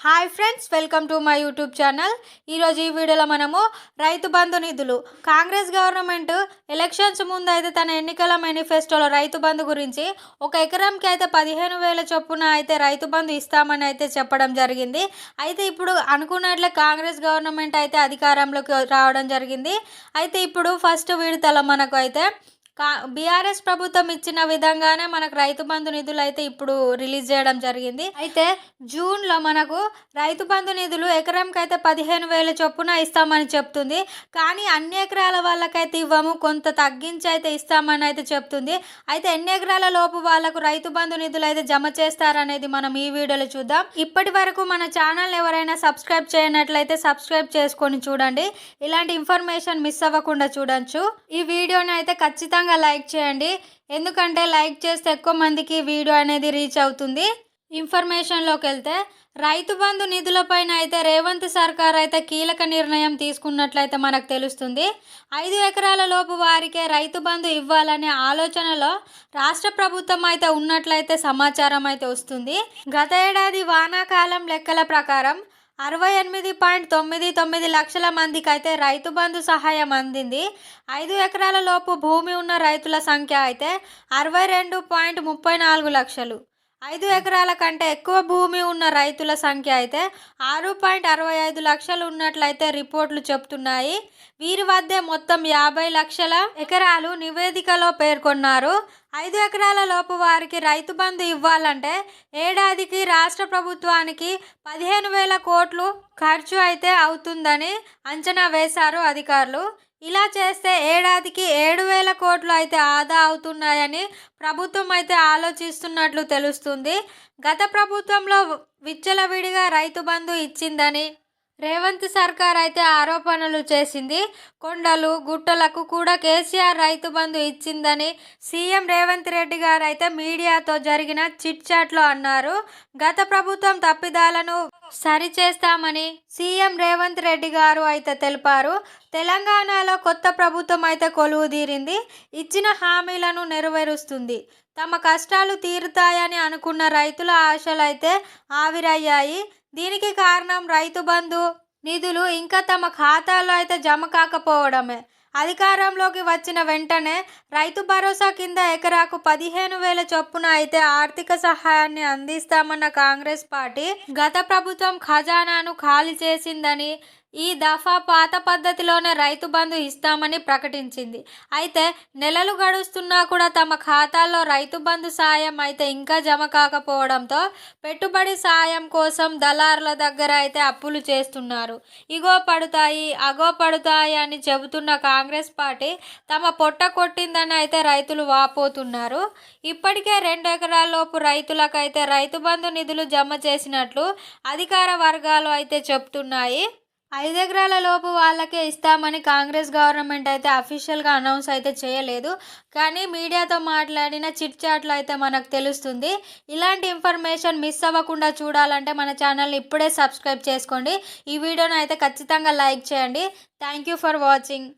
Hi friends welcome to my YouTube channel ఈరోజు ఈ వీడియోలో మనము రైతు బంధు నిధులు. కాంగ్రెస్ గవర్నమెంట్ ఎలక్షన్స్ ముందు అయితే తన ఎన్నికల మేనిఫెస్టోలో రైతు బంధు గురించి ఒక ఎకరంకి అయితే పదిహేను వేల చొప్పున అయితే రైతు బంధు ఇస్తామని అయితే చెప్పడం జరిగింది. అయితే ఇప్పుడు అనుకున్నట్లే కాంగ్రెస్ గవర్నమెంట్ అయితే అధికారంలోకి రావడం జరిగింది. అయితే ఇప్పుడు ఫస్ట్ విడతల మనకు అయితే కా బీఆర్ఎస్ ప్రభుత్వం ఇచ్చిన విధంగానే మనకు రైతు బంధు నిధులు అయితే ఇప్పుడు రిలీజ్ చేయడం జరిగింది. అయితే జూన్లో మనకు రైతు బంధు నిధులు ఎకరంకి అయితే పదిహేను వేల చొప్పున ఇస్తామని చెప్తుంది. కానీ అన్ని ఎకరాల వాళ్ళకైతే ఇవ్వము కొంత తగ్గించి అయితే ఇస్తామని అయితే చెప్తుంది. అయితే ఎన్ని ఎకరాల లోపు వాళ్ళకు రైతు బంధు నిధులు అయితే జమ చేస్తారనేది మనం ఈ వీడియోలో చూద్దాం. ఇప్పటి వరకు మన ఛానల్ ఎవరైనా సబ్స్క్రైబ్ చేయనట్లయితే సబ్స్క్రైబ్ చేసుకొని చూడండి. ఇలాంటి ఇన్ఫర్మేషన్ మిస్ అవ్వకుండా చూడొచ్చు. ఈ వీడియోని అయితే ఖచ్చితంగా లైక్ చేయండి. ఎందుకంటే లైక్ చేస్తే ఎక్కువ మందికి వీడియో అనేది రీచ్ అవుతుంది. ఇన్ఫర్మేషన్లోకి వెళ్తే రైతు బంధు నిధులపైన అయితే రేవంత్ సర్కార్ అయితే కీలక నిర్ణయం తీసుకున్నట్లయితే మనకు తెలుస్తుంది. ఐదు ఎకరాల లోపు వారికే రైతు బంధు ఇవ్వాలనే ఆలోచనలో రాష్ట్ర ప్రభుత్వం అయితే ఉన్నట్లయితే సమాచారం అయితే వస్తుంది. గత ఏడాది వానాకాలం లెక్కల ప్రకారం అరవై ఎనిమిది పాయింట్ తొమ్మిది తొమ్మిది లక్షల మందికి అయితే రైతు బంధు సహాయం అందింది. ఐదు ఎకరాల లోపు భూమి ఉన్న రైతుల సంఖ్య అయితే అరవై రెండు పాయింట్ ముప్పై నాలుగు లక్షలు. ఐదు ఎకరాల కంటే ఎక్కువ భూమి ఉన్న రైతుల సంఖ్య అయితే ఆరు పాయింట్ అరవై ఐదు లక్షలు ఉన్నట్లయితే రిపోర్ట్లు చెప్తున్నాయి. వీరి వద్దే మొత్తం యాభై లక్షల ఎకరాలు నివేదికలో పేర్కొన్నారు. ఐదు ఎకరాల లోపు వారికి రైతు బంధు ఇవ్వాలంటే ఏడాదికి రాష్ట్ర ప్రభుత్వానికి పదిహేను వేల కోట్లు ఖర్చు అయితే అవుతుందని అంచనా వేశారు అధికారులు. ఇలా చేస్తే ఏడాదికి ఏడు వేల కోట్లు అయితే ఆదా అవుతున్నాయని ప్రభుత్వం అయితే ఆలోచిస్తున్నట్లు తెలుస్తుంది. గత ప్రభుత్వంలో విచ్చలవిడిగా రైతు బంధు ఇచ్చిందని రేవంత్ సర్కార్ అయితే ఆరోపణలు చేసింది. కొండలు గుట్టలకు కూడా కేసీఆర్ రైతు బంధు ఇచ్చిందని సీఎం రేవంత్ రెడ్డి గారు అయితే మీడియాతో జరిగిన చిట్ చాట్లో అన్నారు. గత ప్రభుత్వం తప్పిదాలను సరిచేస్తామని సీఎం రేవంత్ రెడ్డి గారు అయితే తెలిపారు. తెలంగాణలో కొత్త ప్రభుత్వం అయితే కొలువు తీరింది. ఇచ్చిన హామీలను నెరవేరుస్తుంది. తమ కష్టాలు తీరుతాయని అనుకున్న రైతుల ఆశలు అయితే ఆవిరయ్యాయి. దీనికి కారణం రైతు బంధు నిధులు ఇంకా తమ ఖాతాలో అయితే జమ కాకపోవడమే. అధికారంలోకి వచ్చిన వెంటనే రైతు భరోసా కింద ఎకరాకు పదిహేను వేల చొప్పున అయితే ఆర్థిక సహాయాన్ని అందిస్తామన్న కాంగ్రెస్ పార్టీ గత ప్రభుత్వం ఖజానాను ఖాళీ చేసిందని ఈ దఫా పాత పద్ధతిలోనే రైతు బంధు ఇస్తామని ప్రకటించింది. అయితే నెలలు గడుస్తున్నా కూడా తమ ఖాతాల్లో రైతు బంధు సాయం అయితే ఇంకా జమ కాకపోవడంతో పెట్టుబడి సాయం కోసం దళారుల దగ్గర అయితే అప్పులు చేస్తున్నారు. ఇగో పడుతాయి అగో పడుతాయి అని చెబుతున్న కాంగ్రెస్ పార్టీ తమ పొట్ట కొట్టిందని అయితే రైతులు వాపోతున్నారు. ఇప్పటికే రెండు ఎకరాల్లోపు రైతులకైతే రైతు బంధు నిధులు జమ చేసినట్లు అధికార వర్గాలు అయితే చెప్తున్నాయి. ఐదు లోపు వాళ్ళకే ఇస్తామని కాంగ్రెస్ గవర్నమెంట్ అయితే అఫీషియల్గా అనౌన్స్ అయితే చేయలేదు. కానీ మీడియాతో మాట్లాడిన చిట్ చాట్లు అయితే మనకు తెలుస్తుంది. ఇలాంటి ఇన్ఫర్మేషన్ మిస్ అవ్వకుండా చూడాలంటే మన ఛానల్ని ఇప్పుడే సబ్స్క్రైబ్ చేసుకోండి. ఈ వీడియోని అయితే ఖచ్చితంగా లైక్ చేయండి. Thank you for watching.